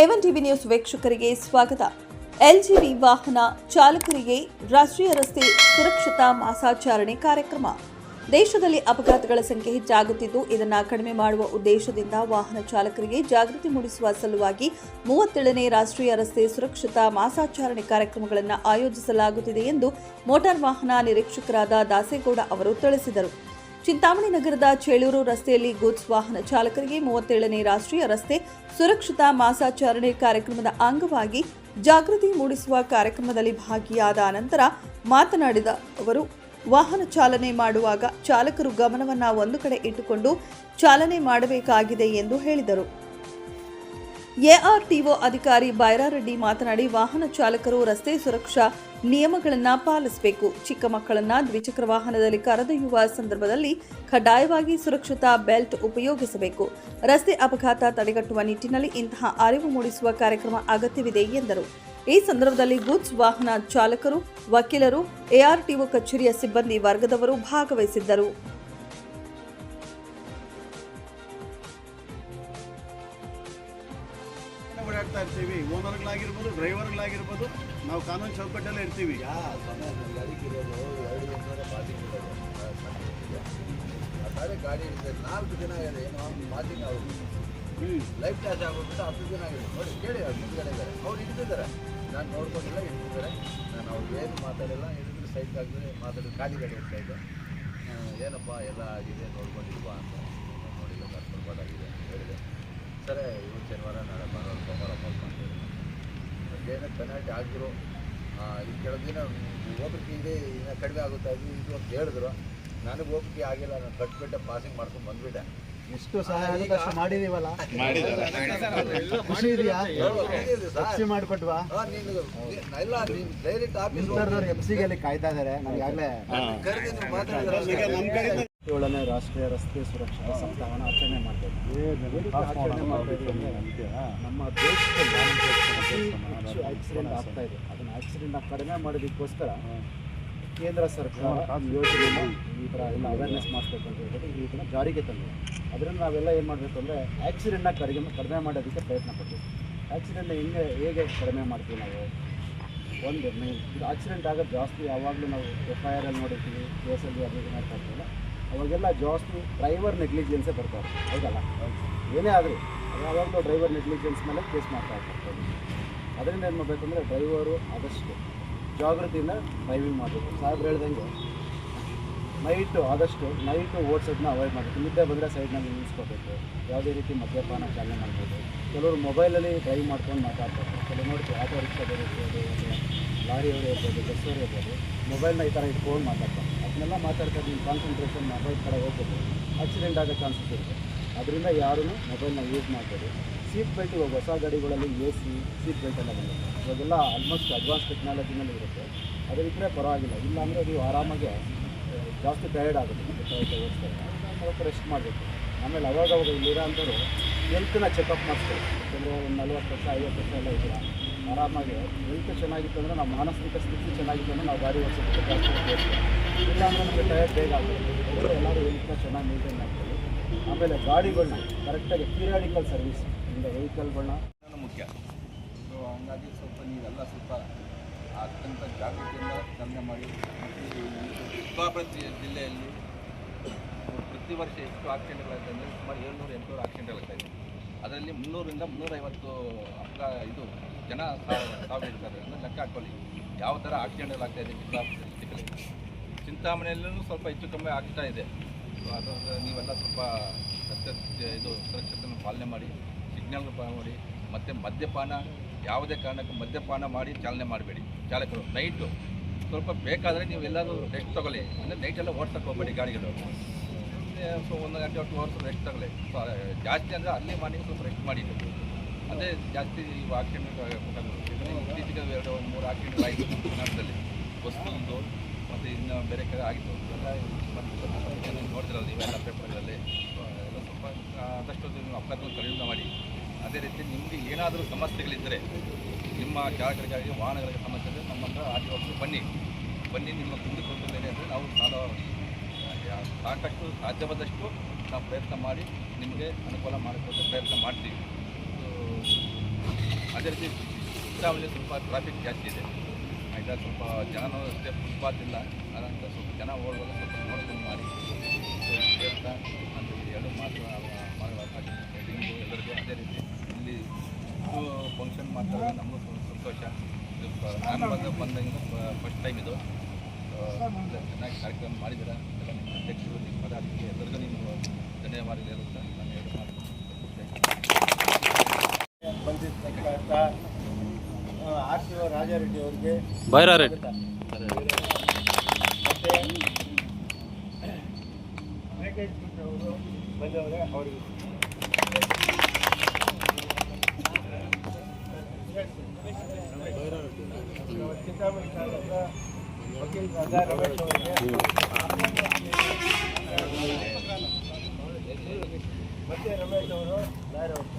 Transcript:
A one TV news ವೀಕ್ಷಕರಿಗೆ ಸ್ವಾಗತ. ಎಲ್ಜಿವಿ ವಾಹನ ಚಾಲಕರಿಗೆ ರಾಷ್ಟ್ರೀಯ ರಸ್ತೆ ಸುರಕ್ಷತಾ ಮಾಸಾಚರಣೆ ಕಾರ್ಯಕ್ರಮ. ದೇಶದಲ್ಲಿ ಅಪಘಾತಗಳ ಸಂಖ್ಯೆ ಹೆಚ್ಚಾಗುತ್ತಿದ್ದು, ಇದನ್ನು ಕಡಿಮೆ ಮಾಡುವ ಉದ್ದೇಶದಿಂದ ವಾಹನ ಚಾಲಕರಿಗೆ ಜಾಗೃತಿ ಮೂಡಿಸುವ ಸಲುವಾಗಿ ಮೂವತ್ತೇಳನೇ ರಾಷ್ಟ್ರೀಯ ರಸ್ತೆ ಸುರಕ್ಷತಾ ಮಾಸಾಚರಣೆ ಕಾರ್ಯಕ್ರಮಗಳನ್ನು ಆಯೋಜಿಸಲಾಗುತ್ತಿದೆ ಎಂದು ಮೋಟಾರ್ ವಾಹನ ನಿರೀಕ್ಷಕರಾದ ದಾಸೇಗೌಡ ಅವರು ತಿಳಿಸಿದರು. ಚಿಂತಾಮಣಿ ನಗರದ ಚೇಳೂರು ರಸ್ತೆಯಲ್ಲಿ ಗೂಡ್ಸ್ ವಾಹನ ಚಾಲಕರಿಗೆ ಮೂವತ್ತೇಳನೇ ರಾಷ್ಟ್ರೀಯ ರಸ್ತೆ ಸುರಕ್ಷತಾ ಮಾಸಾಚರಣೆ ಕಾರ್ಯಕ್ರಮದ ಅಂಗವಾಗಿ ಜಾಗೃತಿ ಮೂಡಿಸುವ ಕಾರ್ಯಕ್ರಮದಲ್ಲಿ ಭಾಗಿಯಾದ ನಂತರ ಮಾತನಾಡಿದ ಅವರು, ವಾಹನ ಚಾಲನೆ ಮಾಡುವಾಗ ಚಾಲಕರು ಗಮನವನ್ನು ಒಂದು ಕಡೆ ಇಟ್ಟುಕೊಂಡು ಚಾಲನೆ ಮಾಡಬೇಕಾಗಿದೆ ಎಂದು ಹೇಳಿದರು. ಎಆರ್ಟಿಒ ಅಧಿಕಾರಿ ಬೈರಾರೆಡ್ಡಿ ಮಾತನಾಡಿ ವಾಹನ ಚಾಲಕರು ರಸ್ತೆ ಸುರಕ್ಷಾ ನಿಯಮಗಳನ್ನು ಪಾಲಿಸಬೇಕು. ಚಿಕ್ಕ ಮಕ್ಕಳನ್ನ ದ್ವಿಚಕ್ರ ವಾಹನದಲ್ಲಿ ಕರೆದೊಯ್ಯುವ ಸಂದರ್ಭದಲ್ಲಿ ಕಡ್ಡಾಯವಾಗಿ ಸುರಕ್ಷತಾ ಬೆಲ್ಟ್ ಉಪಯೋಗಿಸಬೇಕು. ರಸ್ತೆ ಅಪಘಾತ ತಡೆಗಟ್ಟುವ ನಿಟ್ಟಿನಲ್ಲಿ ಇಂತಹ ಅರಿವು ಮೂಡಿಸುವ ಕಾರ್ಯಕ್ರಮ ಅಗತ್ಯವಿದೆ ಎಂದರು. ಈ ಸಂದರ್ಭದಲ್ಲಿ ಗೂಡ್ಸ್ ವಾಹನ ಚಾಲಕರು, ವಕೀಲರು, ಎಆರ್ಟಿಒ ಕಚೇರಿಯ ಸಿಬ್ಬಂದಿ ವರ್ಗದವರು ಭಾಗವಹಿಸಿದ್ದರು. ಓಡಾಡ್ತಾ ಇರ್ತೀವಿ. ಓನರ್ಗಳಾಗಿರ್ಬೋದು ಡ್ರೈವರ್ಗಳಾಗಿರ್ಬೋದು ನಾವು ಕಾನೂನು ಚೌಕಟ್ಟಲ್ಲೇ ಇರ್ತೀವಿ. ಗಾಡಿ ಇದೆ ನಾಲ್ಕು ದಿನ ಆಗಿದೆ ಏನೋ ಮಾತಿಂಗ್ ಅವರು ಲೈಫ್ ಚಾರ್ಜ್ ಆಗೋಗ್ಬಿಟ್ಟು ಹತ್ತು ದಿನ ಆಗಿದೆ. ನೋಡಿ ಕೇಳಿ ಅವ್ರು ಜನ ಇದ್ದಾರೆ ಅವ್ರು ಇಟ್ಟಿದ್ದಾರೆ. ನಾನು ನೋಡ್ಕೊಂಡಿಲ್ಲ ಇಟ್ಟಿದ್ದಾರೆ. ನಾನು ಅವ್ರು ಏನು ಮಾತಾಡಿಲ್ಲ. ಹೇಳಿದ್ರೆ ಸೈಟ್ ಆಗಿದ್ರೆ ಮಾತಾಡಿದ್ರೆ ಖಾಲಿ ಗಾಡಿ ಹೋಗ್ತಾ ಇದ್ದೆ ಏನಪ್ಪ ಎಲ್ಲ ಆಗಿದೆ ನೋಡ್ಕೊಂಡಿಲ್ವಾ ಅಂತ. ನೋಡಿಲ್ಲ ಅಂತ ಹೇಳಿದೆ ಸರಿ ಇವತ್ತು ಶನಿವಾರ ನಾಳೆ ಭಾನುವಾರ ಸೋಮವಾರ ಬಂದು ಏನೋ ಪೆನಾಲ್ಟಿ ಆಗಿದ್ರು ಈ ಕೆಲವು ದಿನ ಇದೆ ಇನ್ನು ಕಡಿಮೆ ಆಗುತ್ತೆ ಇದು ಇದು ಅಂತ ಹೇಳಿದ್ರು. ನನಗೆ ಹೋಗ್ಲಿಕ್ಕೆ ಆಗಿಲ್ಲ ನಾನು ಕಟ್ಬಿಟ್ಟೆ ಪಾಸಿಂಗ್ ಮಾಡ್ಕೊಂಡು ಬಂದ್ಬಿಟ್ಟೆ. ಇಷ್ಟು ಸಹಾಯ ಮಾಡಿದೀವಲ್ಲ? ಖುಷಿ ಇದೆಯಾ? ಖುಷಿ ಮಾಡಿಕೊಟ್ವಾ? ಇಲ್ಲ ನೀನು ಡೈರೆಕ್ಟ್ ಆಫೀಸ್ ಎಂ ಎಫ್ ಸಿಗೆ ಅಲ್ಲಿ ಕಾಯ್ತಾ ಇದ್ದಾರೆ ನಮ್ಗೆ ಏಳನೇ ರಾಷ್ಟ್ರೀಯ ರಸ್ತೆ ಸುರಕ್ಷತಾ ಸಪ್ತಾಹವನ್ನು ಆಚರಣೆ ಇದ್ದೀವಿ ಅಂದ್ರೆ ನಮ್ಮ ದೇಶದಲ್ಲಿ ಆಕ್ಸಿಡೆಂಟ್ ಆಗ್ತಾ ಇದೆ. ಅದನ್ನು ಆಕ್ಸಿಡೆಂಟ್ನ ಕಡಿಮೆ ಮಾಡೋದಕ್ಕೋಸ್ಕರ ಕೇಂದ್ರ ಸರ್ಕಾರ ಯೋಜನೆಯನ್ನು ಈ ಥರ ಎಲ್ಲ ಅವೇರ್ನೆಸ್ ಮಾಡಿಸ್ಬೇಕು ಅಂತ ಹೇಳ್ಬಿಟ್ಟು ಈ ಥರ ಜಾರಿಗೆ ತಂದಿದೆ. ಅದರಿಂದ ನಾವೆಲ್ಲ ಏನು ಮಾಡಬೇಕು ಅಂದರೆ ಆಕ್ಸಿಡೆಂಟ್ನ ಕಡಿಮೆ ಕಡಿಮೆ ಮಾಡೋದಕ್ಕೆ ಪ್ರಯತ್ನ ಪಡ್ತೀವಿ. ಆಕ್ಸಿಡೆಂಟ್ನ ಹಿಂಗೆ ಹೇಗೆ ಕಡಿಮೆ ಮಾಡ್ತೀವಿ ನಾವು? ಒಂದು ಮೇನ್ ಇದು ಆಕ್ಸಿಡೆಂಟ್ ಆಗೋದು ಜಾಸ್ತಿ ಯಾವಾಗಲೂ ನಾವು ಎಫ್ ಐ ಆರಲ್ಲಿ ನೋಡಿರ್ತೀವಿ. ಕೇಸಲ್ಲಿ ಅದು ಮಾಡ್ತಾ ಇರ್ತೀವಲ್ಲ. ಅವಾಗೆಲ್ಲ ಜಾಸ್ತಿ ಡ್ರೈವರ್ ನೆಗ್ಲಿಜೆನ್ಸೇ ಬರ್ತಾರೆ ಹೌದಲ್ಲ? ಏನೇ ಆದರೂ ಯಾವಾಗಲೂ ಡ್ರೈವರ್ ನೆಗ್ಲಿಜೆನ್ಸ್ ಮೇಲೆ ಕೇಸ್ ಮಾಡ್ತಾ ಇರ್ತಾರೆ ಅದರಿಂದ ಏನು ಮಾಡಬೇಕು ಅಂದರೆ ಡ್ರೈವರು ಆದಷ್ಟು ಜಾಗೃತಿಯಿಂದ ಡ್ರೈವಿಂಗ್ ಮಾಡಬೇಕು. ಸಾಹೇಬ್ರು ಹೇಳ್ದಂಗೆ ನೈಟು ಆದಷ್ಟು ನೈಟು ಓಡಿಸೋದನ್ನ ಅವಾಯ್ಡ್ ಮಾಡಬೇಕು. ನಿದ್ದೆ ಬಂದರೆ ಸೈಡ್ನಲ್ಲಿ ನಿಲ್ಲಿಸ್ಕೋಬೇಕು ಯಾವುದೇ ರೀತಿ ಮದ್ಯಪಾನ ಚಾಲನೆ ಮಾಡ್ಬೋದು. ಕೆಲವರು ಮೊಬೈಲಲ್ಲಿ ಡ್ರೈವ್ ಮಾಡ್ಕೊಂಡು ಮಾತಾಡ್ತಾರೆ. ಕೆಲವು ನೋಡ್ತೀವಿ ಆಟೋ ರಿಕ್ಷಾದವರು ಇರ್ಬೋದು ಲಾರಿಯವರು ಇರ್ಬೋದು ಬಸ್ಸವರು ಇರ್ಬೋದು ಮೊಬೈಲ್ನ ಈ ಥರ ಇಟ್ಕೊಂಡು ಮಾತಾಡ್ತಾರೆ. ಅದನ್ನೆಲ್ಲ ಮಾತಾಡ್ತಾ ನಿಮ್ಮ ಕಾನ್ಸಂಟ್ರೇಷನ್ ಮೊಬೈಲ್ ಕಡೆ ಹೋಗ್ಬೋದು ಆಕ್ಸಿಡೆಂಟ್ ಆಗೋ ಚಾನ್ಸಸ್ ಇರುತ್ತೆ. ಅದರಿಂದ ಯಾರೂ ಮೊಬೈಲ್ನ ಯೂಸ್ ಮಾಡ್ಬೋದು ಸೀಟ್ ಬೆಲ್ಟ್ ಇವಾಗ ಹೊಸ ಗಾಡಿಗಳಲ್ಲಿ ಎ ಸಿ ಸೀಟ್ ಬೆಲ್ಟ್ ಎಲ್ಲ ಬಂದಿದೆ. ಇವಾಗೆಲ್ಲ ಆಲ್ಮೋಸ್ಟ್ ಅಡ್ವಾನ್ಸ್ ಟೆಕ್ನಾಲಜಿನಲ್ಲಿ ಇರುತ್ತೆ. ಇದ್ದರೆ ಪರವಾಗಿಲ್ಲ. ಇಲ್ಲಾಂದರೆ ನೀವು ಆರಾಮಾಗಿ ಜಾಸ್ತಿ ಟಯರ್ಡ್ ಆಗುತ್ತೆ ಸ್ವಲ್ಪ ರೆಸ್ಟ್ ಮಾಡಬೇಕು. ಆಮೇಲೆ ಅವಾಗ ಅವಾಗ ಇಲ್ಲಿರೋ ಅಂಥವ್ರು ಹೆಲ್ತನ್ನ ಚೆಕಪ್ ಮಾಡಿಸ್ಬೇಕು ಯಾಕಂದರೆ ಒಂದು ನಲ್ವತ್ತು ವರ್ಷ, ಐವತ್ತು ವರ್ಷ ಎಲ್ಲ ಇದ್ದೀರಾ? ಆರಾಮಾಗಿ ಹೆಲ್ತ್ ಚೆನ್ನಾಗಿತ್ತು ಅಂದರೆ ನಾವು ಮಾನಸಿಕ ಸ್ಥಿತಿ ಚೆನ್ನಾಗಿತ್ತು ಅಂದರೆ ನಾವು ಗಾಡಿ ಓಡಿಸೋದಕ್ಕೆ ಜಾಸ್ತಿ ಉಪಯೋಗಿಸ್ತೀವಿ ಇಲ್ಲ ಅಂದರೆ ನಮಗೆ ಟಯರ್ ಬೇಗ ಆಗುತ್ತೆ ಎಲ್ಲರೂ ವೆಹಿಕಲ್ ಚೆನ್ನಾಗಿ ಮೇಂಟೈನ್ ಮಾಡ್ತೀವಿ ಆಮೇಲೆ ಗಾಡಿಗಳನ್ನ ಕರೆಕ್ಟಾಗಿ ಪೀರಿಯಾಡಿಕಲ್ ಸರ್ವಿಸ್ ಇಂದ ವೆಹಿಕಲ್ಗಳನ್ನ ಮುಖ್ಯ. ಸೊ ಹಂಗಾಗಿ ಸ್ವಲ್ಪ ನೀವೆಲ್ಲ ಸ್ವಲ್ಪ ಅತ್ಯಂತ ಜಾಗೃತಿಯಿಂದ ಚಾಲನೆ ಮಾಡಿ. ಜಿ- ಜಿಲ್ಲೆಯಲ್ಲಿ ಪ್ರತಿ ವರ್ಷ ಎಷ್ಟು ಆಕ್ಸಿಡೆಂಟ್ಗಳಾಗ್ತಾ ಅಂದರೆ ಸುಮಾರು ಏಳ್ನೂರು, ಎಂಟುನೂರು ಆಕ್ಸಿಡೆಂಟ್ಗಳಾಗ್ತಾ ಇದೆ ಅದರಲ್ಲಿ ಮುನ್ನೂರಿಂದ ಮುನ್ನೂರೈವತ್ತು ಅಪ್ಪ ಇದು ಜನ ಕಾವು ಇರ್ತಾರೆ ಅಂದರೆ ಲೆಕ್ಕ ಹಾಕೊಳ್ಳಿ. ಯಾವ ಥರ ಆಕ್ಸಿಡೆಂಟ್ಗಳಾಗ್ತಾ ಇದೆ ಡಿಸ್ಟಿಕಲ್ಲಿ ಚಿಂತಾಮಣಿಯಲ್ಲೂ ಸ್ವಲ್ಪ ಹೆಚ್ಚು ಕಮ್ಮಿ ಆಗ್ತಾ ಇದೆ. ಸೊ ಅದರಿಂದ ನೀವೆಲ್ಲ ಸ್ವಲ್ಪ ಸತ್ಯ ಇದು ಸುರಕ್ಷತೆಯನ್ನು ಪಾಲನೆ ಮಾಡಿ ಸಿಗ್ನಲ್ ಮಾಡಿ, ಮತ್ತು ಮದ್ಯಪಾನ, ಯಾವುದೇ ಕಾರಣಕ್ಕೂ ಮದ್ಯಪಾನ ಮಾಡಿ ಚಾಲನೆ ಮಾಡಬೇಡಿ. ಚಾಲಕರು, ನೈಟು ಸ್ವಲ್ಪ ಬೇಕಾದರೆ ನೀವು ಎಲ್ಲರೂ ರೆಸ್ಟ್ ತಗೊಳ್ಳಿ. ಅಂದರೆ ನೈಟೆಲ್ಲ ಓಡ್ಸಕ್ಕೆ ಹೋಗಬೇಡಿ ಗಾಡಿಗಳು. ಸೊ, ಒಂದು ಗಂಟೆ ಟು ಅವರ್ಸ್ ರೆಸ್ಟ್ ತಗೊಳ್ಳಿ. ಜಾಸ್ತಿ ಅಂದರೆ ಅಲ್ಲಿ ಮಾರ್ನಿಂಗ್ ಸ್ವಲ್ಪ ರೆಸ್ಟ್ ಮಾಡಿ. ಅದೇ ಜಾಸ್ತಿ ಆಕ್ಸಿಡೆಂಟ್ ಇತ್ತೀಚೆಗೆ ಎರಡು, ಒಂದು ಮೂರು ಆಕ್ಸಿಡೆಂಟ್ ಆಯಿತು ಕರ್ನಾಟಕದಲ್ಲಿ. ಬಸ್ಸೊಂದು ಮತ್ತು ಇನ್ನು ಬೇರೆ ಕಡೆ ಆಗಿತ್ತು. ಎಲ್ಲ ನೋಡಿದ್ರಲ್ಲ ನೀವೆಲ್ಲ ಪೇಪರ್ಗಳಲ್ಲಿ. ಎಲ್ಲ ಸ್ವಲ್ಪ ಆದಷ್ಟು ನೀವು ಅಪಘಾತಗಳು ಕಡಿಮೆ ಮಾಡಿ. ಅದೇ ರೀತಿ ನಿಮಗೆ ಏನಾದರೂ ಸಮಸ್ಯೆಗಳಿದ್ದರೆ, ನಿಮ್ಮ ಚಾಲಕರಿಗಾಗಿ ವಾಹನಗಳಿಗೆ ಸಮಸ್ಯೆ ಇದ್ದರೆ ನಮ್ಮ ಹತ್ರ ಆರ್ ಬನ್ನಿ. ಬನ್ನಿ, ನಿಮ್ಮ ಕುಂದು ಕೊಟ್ಟಿದ್ದೇನೆ ಅಂದರೆ ನಾವು ಸಾಲ ಸಾಕಷ್ಟು ಸಾಧ್ಯವಾದಷ್ಟು ನಾವು ಪ್ರಯತ್ನ ಮಾಡಿ, ನಿಮಗೆ ಅನುಕೂಲ ಮಾಡಿಕೊಡೋ ಪ್ರಯತ್ನ ಮಾಡ್ತೀವಿ. ಅದೇ ರೀತಿ ಚಿತ್ರಾವಳಿ ಸ್ವಲ್ಪ ಟ್ರಾಫಿಕ್ ಜಾಸ್ತಿ ಇದೆ. ಆಯಿತಾ ಸ್ವಲ್ಪ ಜನನೂ ಅಷ್ಟೇ ಫುಟ್ಪಾತ್ ಇಲ್ಲ ಅದಂತ ಸ್ವಲ್ಪ ಜನ ಓಡುವಾಗ ಸ್ವಲ್ಪ ನೋಡ್ಕೊಂಡು ಮಾಡಿ. ಅಂತ ಇಷ್ಟು ಈ ಎರಡು ಮಾತು ಮಾಡಬೇಕಾಗಿತ್ತು ಎಲ್ಲರಿಗೂ ಅದೇ ರೀತಿ. ಇಲ್ಲಿ ಫಂಕ್ಷನ್ ಮಾಡ್ತಾರೆ. ನಮಗೂ ಸ್ವಲ್ಪ ಸಂತೋಷ. ಇದು ನಾನು ಬಂದ, ಬಂದಂಗೆ ಫಸ್ಟ್ ಟೈಮ್ ಇದು. ಚೆನ್ನಾಗಿ ಕಾರ್ಯಕ್ರಮ ಮಾಡಿದ್ದೀರ. ಎಲ್ಲ ನಿಮ್ಮ ಅಧ್ಯಕ್ಷರು, ನಿಮ್ಮ ಪದಾಧಿಕಾರಿ, ಎಲ್ಲರಿಗೂ ನೀವು ಧನ್ಯವಾದಗಳು ಹೇಳುತ್ತಾ ನಾನು ಎರಡು ಮಾತು ಮುಗಿಸ್ತೇನೆ. ರಾಜಾರೆಡ್ಡಿ ಅವರಿಗೆ ಬೈರಾರೆಡ್ಡಿ ಮತ್ತೆ ವೆಂಕಟೇಶ್ ಭಟ್ ಅವರು ಬಂದವರೆ ಅವರಿಗೆ ಚಿಂತಾಮಣಿ ತಾಲೂಕ ವಕೀಲರಾದ ರಮೇಶ್ ಅವರಿಗೆ ಮತ್ತೆ ರಮೇಶ್ ಅವರು ಲಾಯರ್ ಅವರು